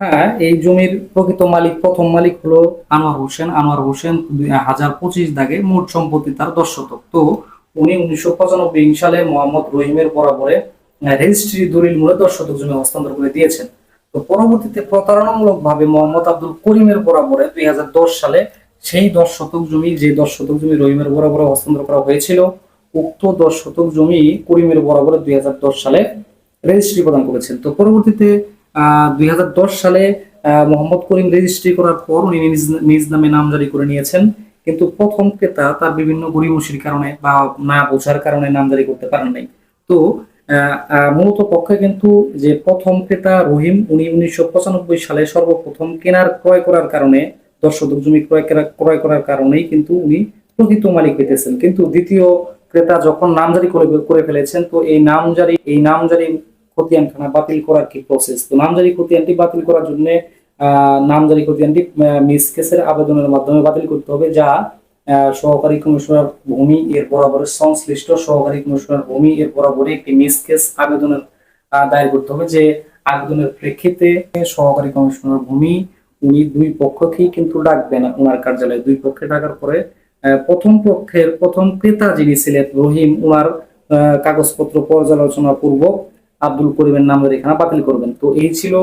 হ্যাঁ এই জমির প্রকৃত মালিক, প্রথম মালিক হলো আনোয়ার হোসেন। আনোয়ার হোসেন দুই হাজার পঁচিশ দাগে মোট সম্পত্তি তার দশ শতক। তো উনি উনিশশো পঁচানব্বই সালে মোহাম্মদ রহিমের বরাবরে রেজিস্ট্রি দলিল মূলে দশ শতক জমি হস্তান্তর করে দিয়েছেন। তো পরবর্তীতে প্রতারণামূলক ভাবে মোহাম্মদ আব্দুল করিমের বরাবরে দুই হাজার দশ সালে সেই দশ শতক জমি, যে দশ শতক জমি রহিমের বরাবরে হস্তান্তর করা হয়েছিল, উক্ত দশ শতক জমি করিমের বরাবরে দুই হাজার দশ সালে রেজিস্ট্রি প্রদান করেছেন। তো পরবর্তীতে দুই হাজার দশ সালে মোহাম্মদ করিম রেজিস্ট্রি করার পর উনি নিজ নিজ নামে নামজারি করে নিয়েছেন। কিন্তু প্রথম ক্রেতা তার বিভিন্ন গরিমসির কারণে বা না বোঝার কারণে নামজারি করতে পারেন নাই। তো মূলত পক্ষে কিন্তু যে প্রথম ক্রেতা রহিম, উনি উনিশশো পঁচানব্বই সালে সর্বপ্রথম কেনার ক্রয় করার কারণে দশ শতক জমি ক্রয় ক্রয় করার কারণেই কিন্তু উনি প্রকৃত মালিক পেতেছেন কিন্তু দ্বিতীয় ক্রেতা যখন নামজারি করে করে ফেলেছেন, তো এই নামজারি এই নামজারি খতিয়ানখানা বাতিল করার কি প্রসেস তো নামজারি খতিয়ানটি বাতিল করার জন্য নামজারি খতিয়ানটি মিস কেসের আবেদনের মাধ্যমে বাতিল করতে হবে, যা সহকারী কমিশনার ভূমি, এর বরাবরে সংশ্লিষ্ট সহকারী কমিশনার ভূমি, এর বরাবরে একটি মিস কেস আবেদনের দায়ের করতে হবে, যে আবেদনের প্রেক্ষিতে সহকারী কমিশনার ভূমি, উনি দুই পক্ষকেই কিন্তু ডাকবেন ওনার কার্যালয়ে। দুই পক্ষে ডাকার পরে প্রথম পক্ষের প্রথম ক্রেতা যিনি ছিলেন রহিম ওনার কাগজপত্র পর্যালোচনা পূর্বক আব্দুল করিমের নামজারিখানা বাতিল করবেন। তো এই ছিল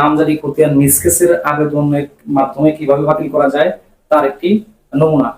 নামজারি খতিয়ান মিসকেসের আবেদনের মাধ্যমে কীভাবে বাতিল করা যায়, তার একটি নমুনা।